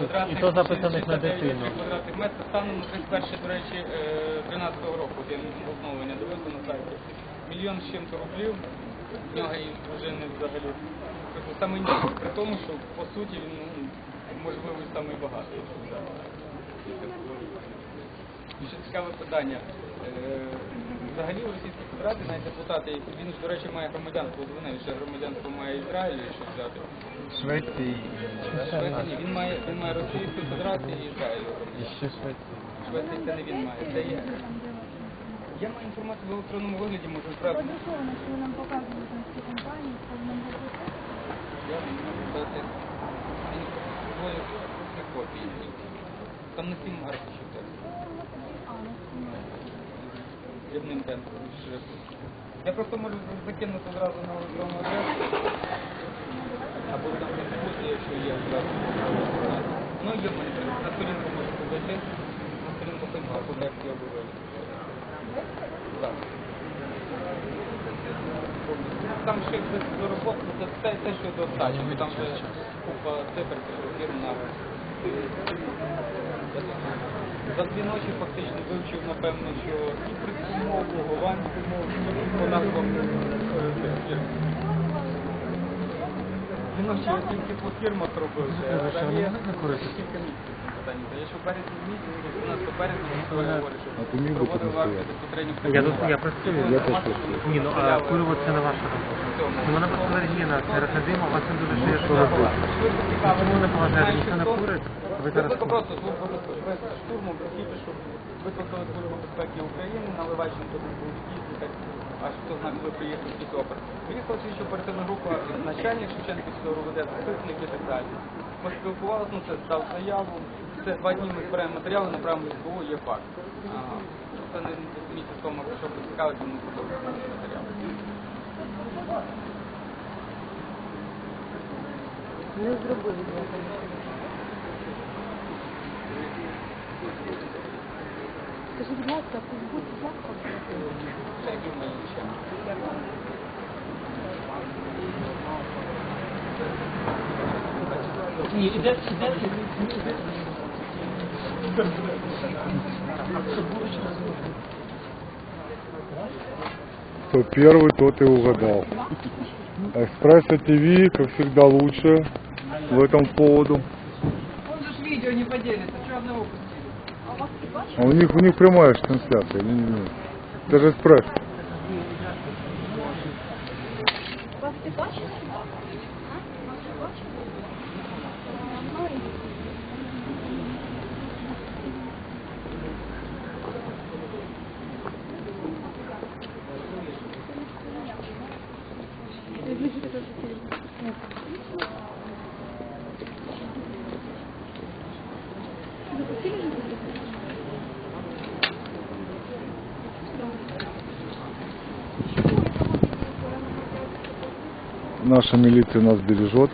квадратних, І то записаних на 69 дитину. квадратних метрів. Станом на 31, до речі, е, 13 року, я обновлення дивився на сайті. Мільйон з чим-то рублів, в нього і дружини взагалі. Тобто саме ніяк, при тому, що по суті він, ну, можливо, самий багатий. І Ще цікаве питання. Е, Взагалі у Російській Федерації навіть депутати, які- він ж, до речі, має громадянство, от вони ще громадянство має Ізраїлю, якщо взяти. Швеції Швеція ні, він має він має Російську Федерацію і Ізраїлю. і ще Швеції. Швеції це не він має. Це є. Я маю інформацію в електронному вигляді, можу відправити. Продиктовано, що ви нам показуєте на цій компанії, що нам. Я можу дати на копії. Там на сім аркушів текст. А, на цій. Дрібним шрифтом. Я просто можу закинути одразу на електронну адресу. Або там Фейсбуці, якщо є одразу. Ну, є на сторінку можете зайти. На сторінку Фейсбуку, як я обговорю. Так. Там ще без роботи, це те, те, що достатньо. Там вже купа цифр, фірм на за дві ночі фактично вивчив, напевно, що кіпрську мову, голландську мову, по назвам. Дві ночі я тільки по фірмах робив. Що Там кілька місяців питання. Я ще в березні місяці, 12 березня, я А ти міг би тут проводив акцію Я тут я працюю. Я теж працюю. Ні, ну а курювати це не ваша робота. Ну вона просто алергійна, керосидима, у вас не дуже шиє що робити? Чому не поважаєте, ніхто не курить? Ви зараз просто службу безпеки штурму, просити, щоб викликали службу безпеки України, наливайченко тут був дійсно, так аж хто знає, коли приїхав тільки опер. Приїхала слідчо оперативна група, начальник Шевченківського РУВД, заступник і так далі. Поспілкувалися, ну це здав заяву. Це два дні ми збираємо матеріали, направимо в СБУ, є факт. Ага. Це не місяць тому, що поцікавити, ми подобається матеріали. Не зробили Скажіть, будь ласка, в Фейсбуці Кто первый, тот и угадал. Эспрессо ТВ, как всегда, лучше в этом поводу. Он же видео не поделится, что одного А у них у них прямая же трансляция. Не, не, не. Это же эспрессо. Вас ти бачиш? Наша милиция нас бережет.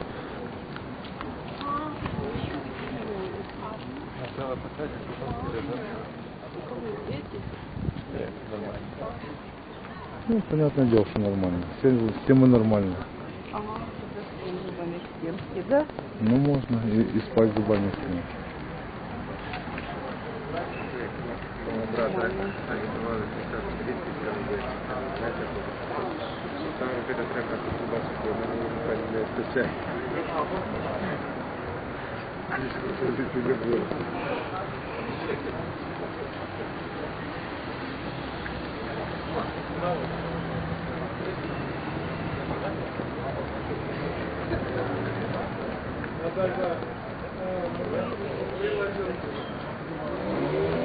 Ну, понятное дело, что нормально. Все, все мы нормальные. да? Ну, можно и, и спать зубами стены. saanut vedetään kanssa kuvasta, kun on välillä, että se... Thank you.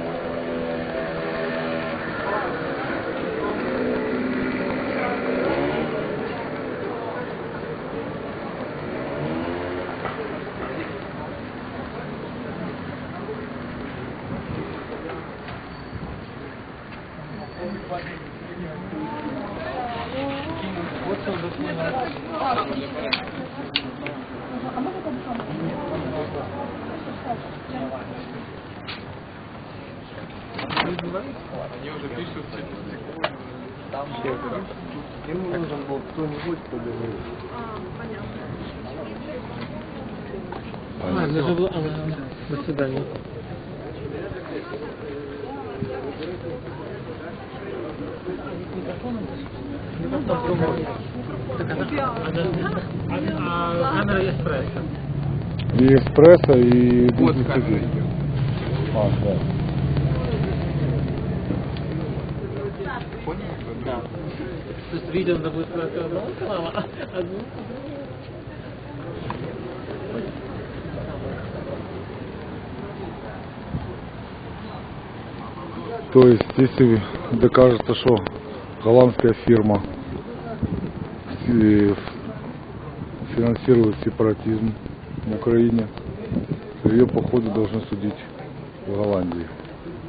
Они уже пишут Там Ему нужен был кто-нибудь, кто говорит. А, это же было... До свидания. Эспрессо? И эспрессо, и бизнес А, да. Понял? Да. То есть видео надо будет одну, одну. То есть, если докажется, что голландская фирма фи- финансирует сепаратизм в Украине, то ее, походу, должны судить в Голландии.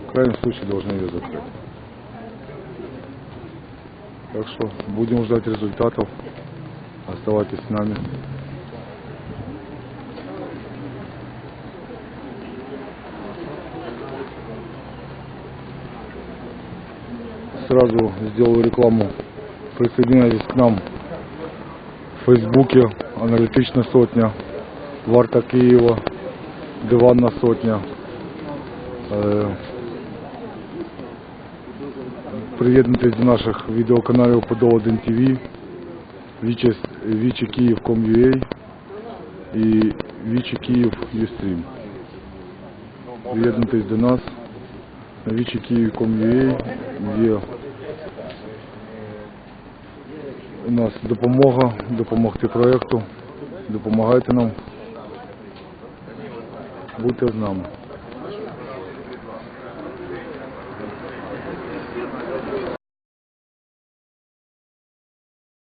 В крайнем случае, должны ее закрыть. Так что будем ждать результатов. Оставайтесь с нами. Сразу сделаю рекламу. Присоединяйтесь к нам в Фейсбуке Аналітична сотня, Варта Києва, Диванна сотня. Е, Приєднуйтесь до наших відеоканалів Подол 1 ТВ, Вічі, Київ.com.ua і Вічі Київ. Приєднуйтесь до нас на Київ.com.ua, є у нас допомога, допомогти проєкту. Допомагайте нам. Будьте з нами.